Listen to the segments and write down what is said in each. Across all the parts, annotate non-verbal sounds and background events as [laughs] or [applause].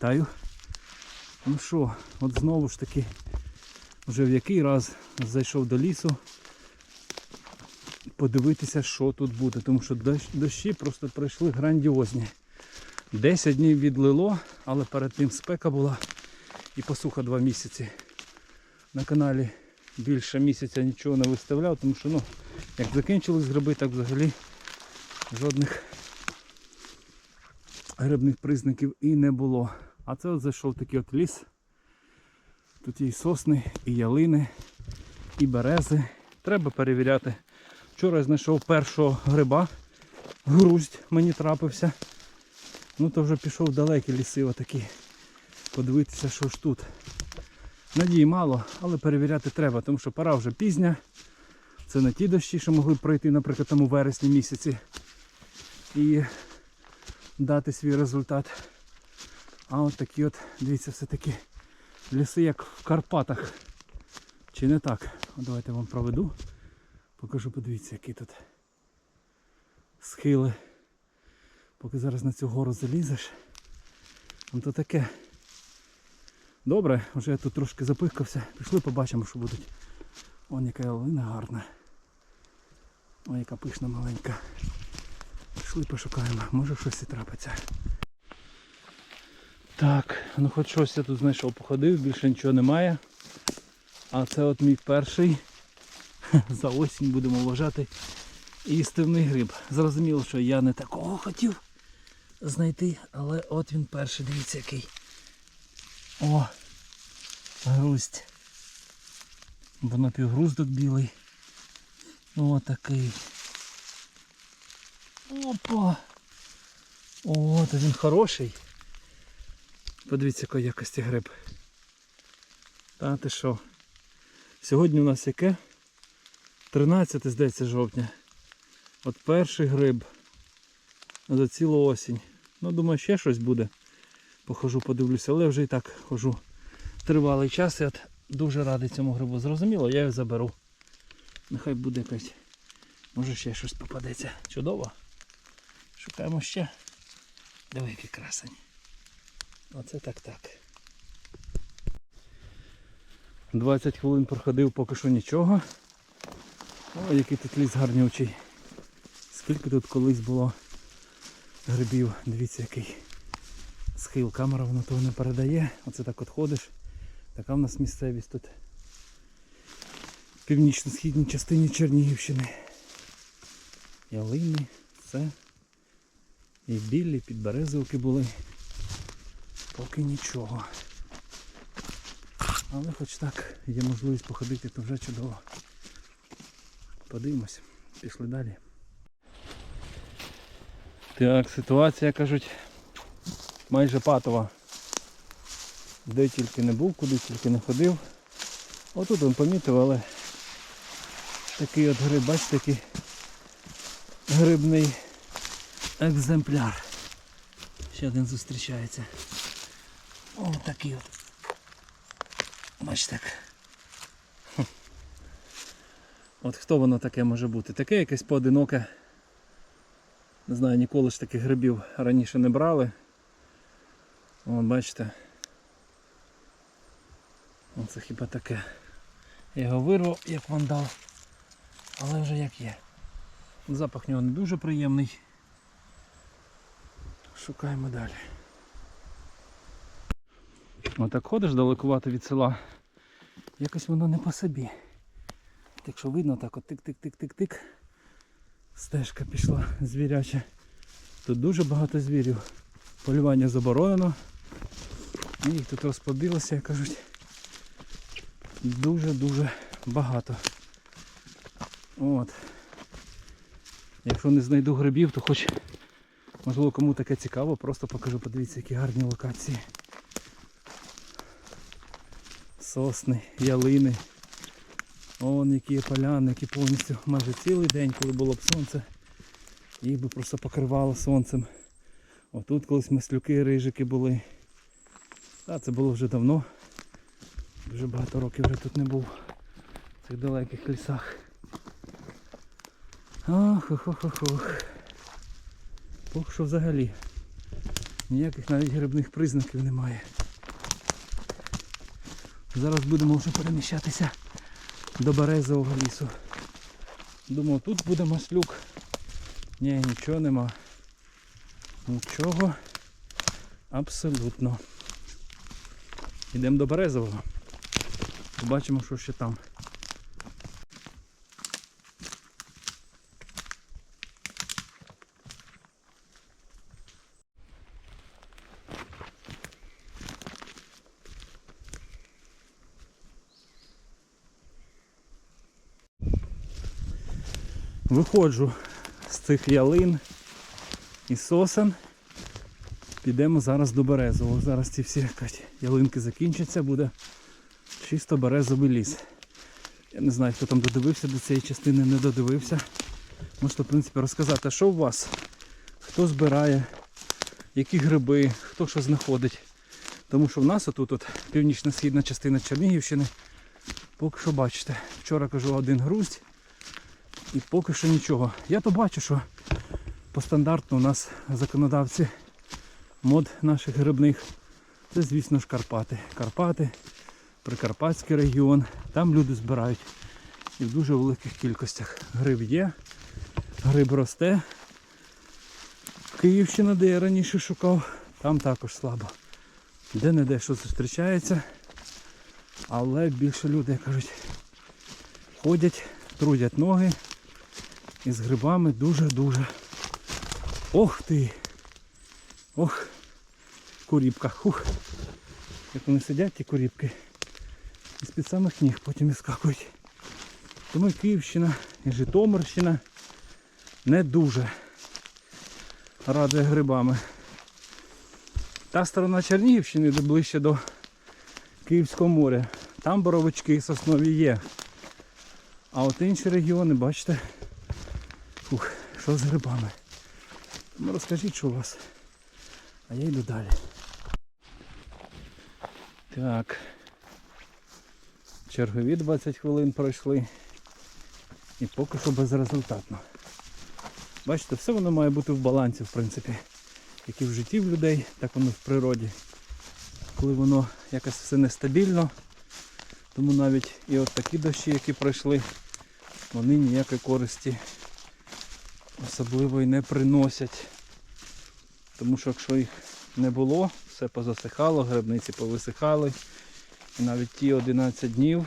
вітаю. Ну що, от знову ж таки, вже в який раз зайшов до лісу подивитися, що тут буде, тому що дощі просто пройшли грандіозні. 10 днів відлило, але перед тим спека була і посуха 2 місяці. На каналі більше місяця нічого не виставляв, тому що ну, як закінчились гриби, так взагалі жодних грибних признаків і не було. А це от зайшов такий от ліс. Тут є і сосни, і ялини, і берези. Треба перевіряти. Вчора я знайшов першого гриба. Груздь мені трапився. Ну то вже пішов далекі ліси отакі. Подивитися, що ж тут. Надії мало, але перевіряти треба, тому що пора вже пізня. Це не ті дощі, що могли б пройти, наприклад, там у вересні місяці. І дати свій результат. А от такі от, дивіться, все-таки ліси як в Карпатах. Чи не так? От давайте вам проведу. Покажу, подивіться, які тут схили. Поки зараз на цю гору залізеш. Ну то таке. Добре, вже я тут трошки запихкався. Пішли побачимо, що будуть. Вон яка ялина гарна. Ой, яка пишна маленька. Пішли пошукаємо, може щось і трапиться. Так, ну хоч щось я тут знайшов, походив, більше нічого немає. А це от мій перший. [laughs] За осінь будемо вважати істивний гриб. Зрозуміло, що я не такого хотів знайти, але от він перший, дивіться який. О! Грусть. Бо напівгруздок білий. О, такий. Опа! О, то він хороший. Подивіться, якої якості гриб. Та ти що? Сьогодні у нас яке? 13, здається, жовтня. От перший гриб за цілу осінь. Ну, думаю, ще щось буде. Похожу, подивлюся, але вже і так хожу тривалий час. Я дуже радий цьому грибу. Зрозуміло, я його заберу. Нехай буде якась. Може ще щось попадеться. Чудово. Шукаємо ще. Диви, який красень. Оце так так. 20 хвилин проходив, поки що нічого. О, який тут ліс гарнючий. Скільки тут колись було грибів. Дивіться який схил. Камера воно того не передає. Оце так от ходиш. Така в нас місцевість тут. В північно-східній частині Чернігівщини. Ялини, це. І білі підберезовки були. Поки нічого. Але хоч так є можливість походити, то вже чудово. Подивимось. Пішли далі. Так, ситуація, кажуть, майже патова. Де тільки не був, куди тільки не ходив. Отут він помітив, але такий от гриб, бачите, такий грибний екземпляр. Ще один зустрічається. О, такий от. Бачите так. От хто воно таке може бути? Таке якесь поодиноке. Не знаю, ніколи ж таких грибів раніше не брали. О, бачите. Оце хіба таке. Я його вирвав як вандал. Але вже як є. Запах нього не дуже приємний. Шукаємо далі. Отак ходиш далекувато від села. Якось воно не по собі. Так що видно, так от тик-тик-тик-тик-тик. Стежка пішла звіряча. Тут дуже багато звірів. Полювання заборонено. І Їх тут розплодилося, як кажуть. Дуже-дуже багато. От. Якщо не знайду грибів, то хоч можливо кому таке цікаво, просто покажу, подивіться, які гарні локації. Сосни, ялини. Вон які поляни, повністю майже цілий день, коли було б сонце, їх би просто покривало сонцем. Отут колись маслюки, рижики були. Та це було вже давно. Дуже багато років вже тут не був в цих далеких лісах. Ох, ох, ох, ох, ох. Поки що взагалі ніяких навіть грибних признаків немає. Зараз будемо вже переміщатися до березового лісу. Думав, тут буде маслюк. Ні, нічого нема. Нічого абсолютно. Йдемо до березового. Побачимо, що ще там. Виходжу з цих ялин і сосен. Підемо зараз до березового. Зараз ці всі якась ялинки закінчаться, буде чисто березовий ліс. Я не знаю, хто там додивився до цієї частини, не додивився. Можете, в принципі, розказати, що у вас? Хто збирає, які гриби, хто що знаходить. Тому що в нас отут от, північно-східна частина Чернігівщини. Поки що бачите, вчора кажу один груздь і поки що нічого. Я то бачу, що по стандарту у нас законодавці мод наших грибних. Це, звісно ж, Карпати. Карпати, Прикарпатський регіон. Там люди збирають і в дуже великих кількостях. Гриб є, гриб росте. Київщина, де я раніше шукав, там також слабо. Де-не-де що зустрічається. Але більше люди, як кажуть, ходять, трудять ноги. І з грибами дуже-дуже. Ох ти! Ох! Куріпка. Хух. Як вони сидять, ті куріпки. І з-під самих ніг потім іскакують. Тому і Київщина і Житомирщина не дуже радує грибами. Та сторона Чернігівщини, де ближче до Київського моря. Там боровички соснові є. А от інші регіони, бачите, фух, що з грибами. Ну розкажіть, що у вас. А я йду далі. Так. Чергові 20 хвилин пройшли. І поки що безрезультатно. Бачите, все воно має бути в балансі, в принципі. Як і в житті в людей, так воно в природі. Коли воно якось все нестабільно, тому навіть і от такі дощі, які пройшли, вони ніякої користі особливо і не приносять. Тому що якщо їх не було, все позасихало, грибниці повисихали. І навіть ті 11 днів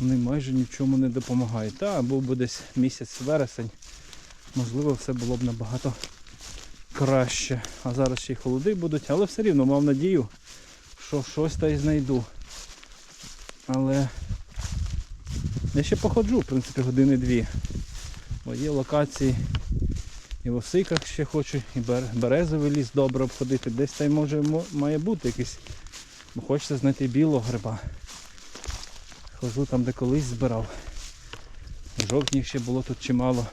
вони майже нічому не допомагають. Та був би десь місяць вересень, можливо все було б набагато краще. А зараз ще й холоди будуть, але все рівно мав надію, що щось та й знайду. Але я ще походжу, в принципі, години-дві. Бо локації і в Осиках ще хочу, і березовий ліс добре обходити. Десь там може має бути якийсь. Бо хочеться знайти білого гриба. Хожу там, де колись збирав. Жовтні ще було тут чимало.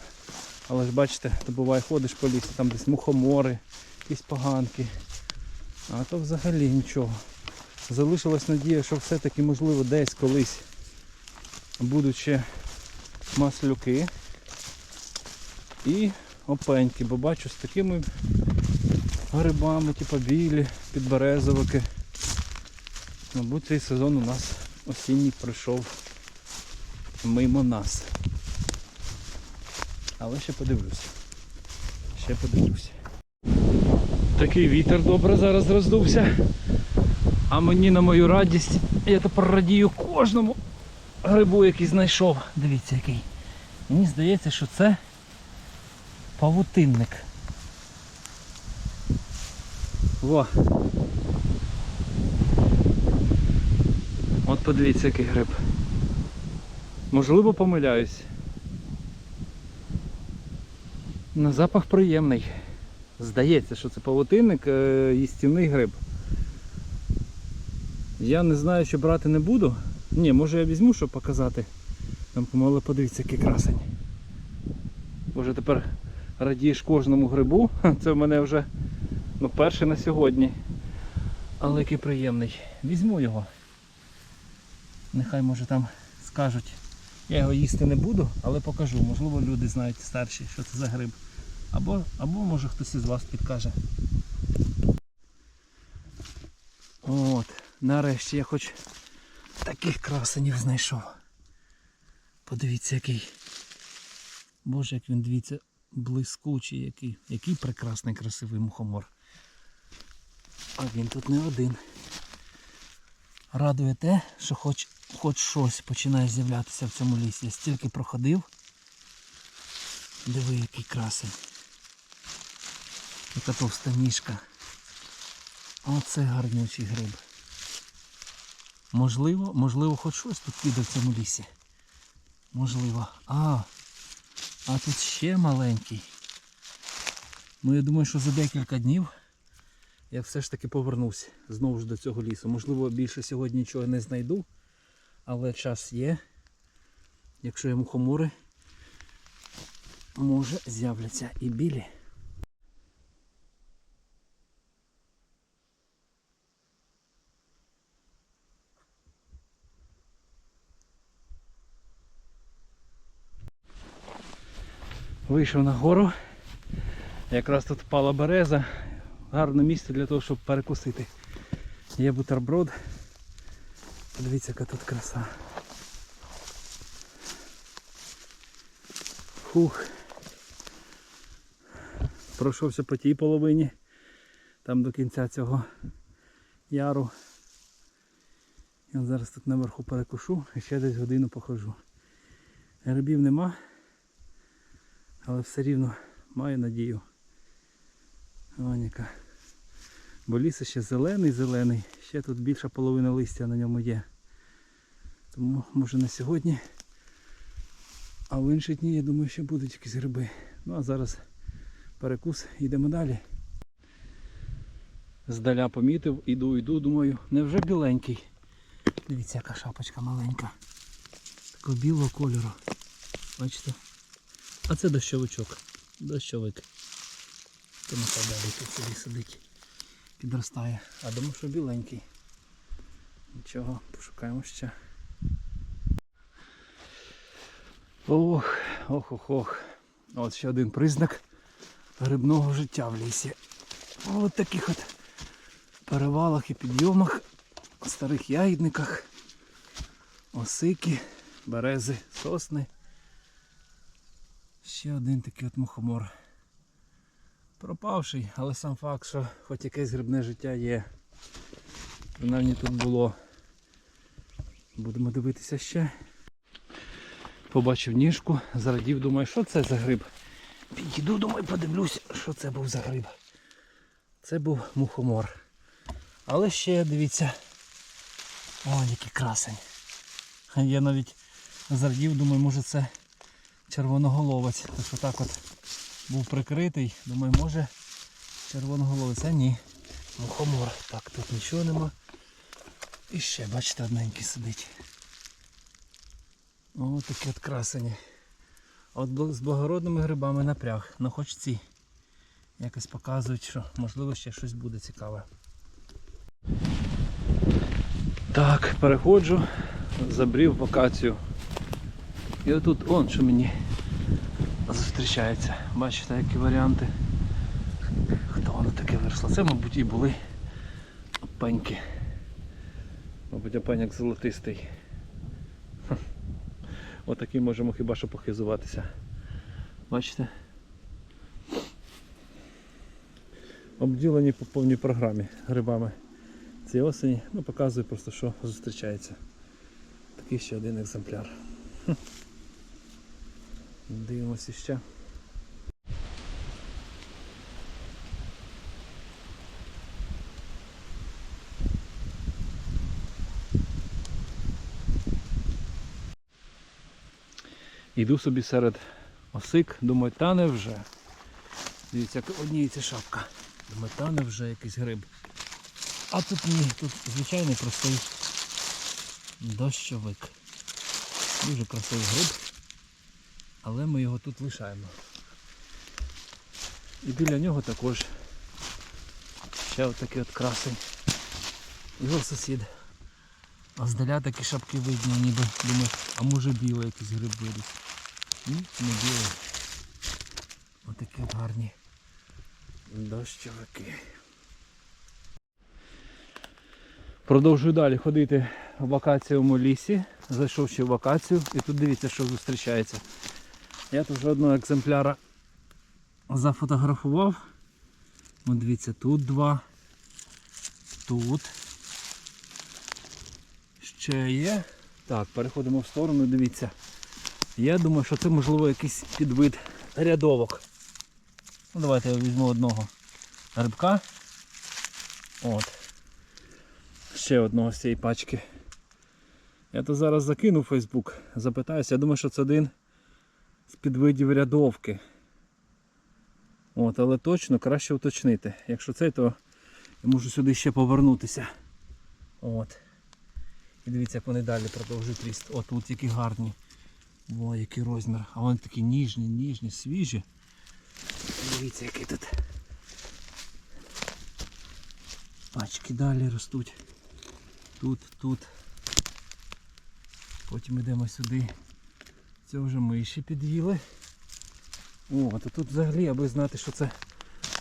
Але ж бачите, то буває ходиш по лісу, там десь мухомори, якісь поганки. А то взагалі нічого. Залишилась надія, що все-таки можливо десь колись будуть ще маслюки і опеньки, бо бачу з такими грибами, типу білі, підберезовики. Мабуть, цей сезон у нас осінній прийшов мимо нас. Але ще подивлюся. Ще подивлюся. Такий вітер добре зараз роздувся. А мені на мою радість, я тепер радію кожному грибу, який знайшов. Дивіться який. Мені здається, що це павутинник. Во. От подивіться, який гриб. Можливо, помиляюсь. На запах приємний. Здається, що це павутинник, е, їстівний гриб. Я не знаю, що брати не буду. Ні, може я візьму, щоб показати. Там помогли, подивіться, який красень. Може тепер радієш кожному грибу. [laughs] Це в мене вже ну, перший на сьогодні. Але який приємний. Візьму його. Нехай може там скажуть. Я його їсти не буду, але покажу. Можливо люди знають старші, що це за гриб. Або, або може хтось із вас підкаже. От, нарешті я хоч таких красенів знайшов. Подивіться, який. Боже, як він дивіться, блискучий, який, який прекрасний, красивий мухомор. А він тут не один. Радує те, що хоч, хоч щось починає з'являтися в цьому лісі. Я стільки проходив. Диви, який красень. Яка товста ніжка. Оце гарнючий гриб. Можливо, можливо, хоч щось тут піде в цьому лісі. Можливо. А, а тут ще маленький. Ну я думаю, що за декілька днів я все ж таки повернусь знову ж до цього лісу. Можливо, більше сьогодні нічого не знайду, але час є. Якщо є мухомори, може з'являться і білі. Вийшов на гору. Якраз тут впала береза. Гарне місце для того, щоб перекусити. Є бутерброд. Подивіться, яка тут краса. Фух. Пройшовся по тій половині. Там до кінця цього яру. Я зараз тут наверху перекушу і ще десь годину походжу. Грибів нема, але все рівно маю надію. Оніка. Бо ліс ще зелений, зелений, ще тут більша половина листя на ньому є. Тому може не сьогодні. А в інші дні, я думаю, ще будуть якісь гриби. Ну а зараз перекус, йдемо далі. Здаля помітив, іду, іду, думаю, невже біленький. Дивіться, яка шапочка маленька. Такого білого кольору. Бачите? А це дощовичок. Дощовик. То нехай далі тут собі сидить. Підростає. А думаю, що біленький. Нічого, пошукаємо ще. Ох, ох, ох, ох. От ще один признак грибного життя в лісі. Ось таких от перевалах і підйомах, старих ягідниках, осики, берези, сосни. Ще один такий от мухомор. Пропавший, але сам факт, що хоч якесь грибне життя є. Принаймні тут було. Будемо дивитися ще. Побачив ніжку, зрадів, думаю, що це за гриб. Підійду, думаю, подивлюсь, що це був за гриб. Це був мухомор. Але ще дивіться. О, який красень. Я навіть зрадів, думаю, може це червоноголовець. Так так от був прикритий. Думаю, може червоноголовець. А ні. Мухомор. Так, тут нічого нема. І ще, бачите, одненький сидить. О, такі от красені. От з благородними грибами напряг. Ну хоч ці якось показують, що можливо ще щось буде цікаве. Так, переходжу, забрів в акацію. І отут он що мені зустрічається. Бачите, які варіанти. Хто воно таке виросло? Це, мабуть, і були опеньки. Мабуть, опеняк золотистий. Отакий можемо хіба що похизуватися. Бачите? Обділені по повній програмі грибами цієї осені. Ну, показую просто, що зустрічається. Такий ще один екземпляр. Дивимося ще. Йду собі серед осик, думаю, та не вже. Дивіться, як однієї ця шапка. Думаю, та не вже якийсь гриб. А тут ні, тут звичайний простий дощовик. Дуже красивий гриб. Але ми його тут лишаємо. І біля нього також ще отакий от красень. Його сусід. А здаля такі шапки видні, ніби думаю, а може білий якийсь гриб. Ні, не білий. Отакі от гарні дощовики. Продовжую далі ходити в вакацієвому лісі. Зайшов ще в вакацію і тут дивіться, що зустрічається. Я тут одного екземпляра зафотографував. От дивіться, тут два. Тут. Ще є. Так, переходимо в сторону, дивіться. Я думаю, що це можливо якийсь підвид рядовок. Ну, давайте я візьму одного рибка. От. Ще одного з цієї пачки. Я то зараз закину в Фейсбук, запитаюся. Я думаю, що це один з підвидів рядовки. От, але точно краще уточнити. Якщо це, то я можу сюди ще повернутися. От. І дивіться, як вони далі продовжують ріст. О, тут які гарні. О, який розмір. А вони такі ніжні, ніжні, свіжі. Дивіться, які тут. Пачки далі ростуть. Тут, тут. Потім йдемо сюди. Це вже миші під'їли. О, а тут взагалі, аби знати, що це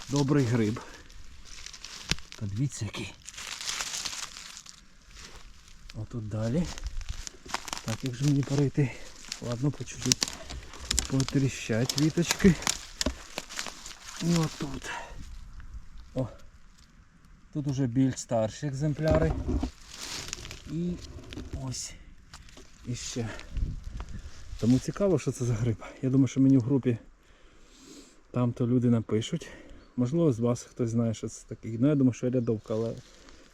добрий гриб. Подивіться який. Отут далі. Так, як же мені перейти? Ладно, по чуть-чуть потріщать віточки. І отут. О. Тут уже більш старші екземпляри. І ось іще. Тому цікаво, що це за гриб. Я думаю, що мені в групі там то люди напишуть. Можливо, з вас хтось знає, що це такий. Ну я думаю, що рядовка, але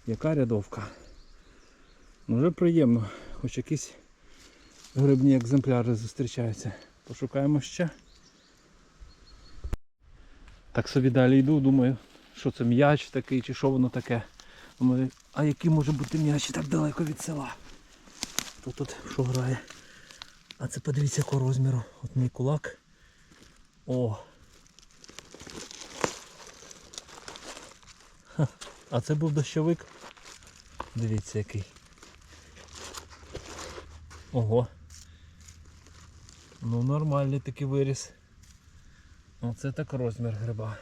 яка рядовка? Ну вже приємно, хоч якісь грибні екземпляри зустрічаються. Пошукаємо ще. Так собі далі йду, думаю, що це м'яч такий, чи що воно таке. Думаю, а який може бути м'яч так далеко від села? Хто тут що грає? А це подивіться якого розміру. От мій кулак. О! Ха, А це був дощовик. Дивіться який. Ого. Ну нормальний такий виріс. Оце так розмір гриба.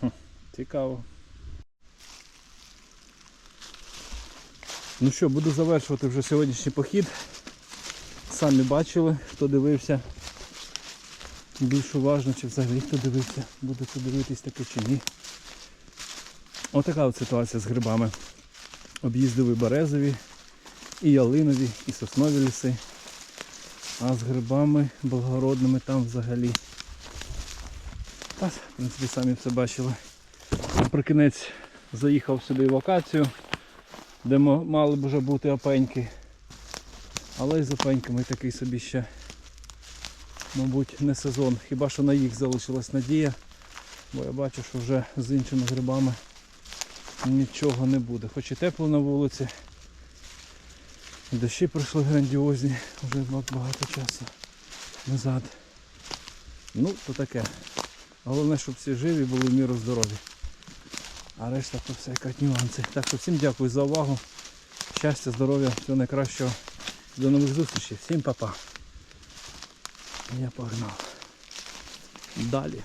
Хм, цікаво. Ну що, буду завершувати вже сьогоднішній похід. Самі бачили, хто дивився. Більш уважно, чи взагалі хто дивився, буде це дивитись таке чи ні. Отака от ситуація з грибами. Об'їздили березові, і ялинові, і соснові ліси. А з грибами благородними там взагалі. Та, в принципі, самі все бачили. Про кінець заїхав сюди в локацію, де мали б вже бути опеньки. Але з опеньками такий собі ще, мабуть, не сезон. Хіба що на їх залишилась надія, бо я бачу, що вже з іншими грибами нічого не буде. Хоч і тепло на вулиці. Дощі пройшли грандіозні, вже багато часу назад. Ну, то таке. Головне, щоб всі живі були в міру здорові. А решта то все якась нюанси. Так що всім дякую за увагу. Щастя, здоров'я, всього найкращого. До нових зустрічей. Всім па-па. Я погнав. Далі.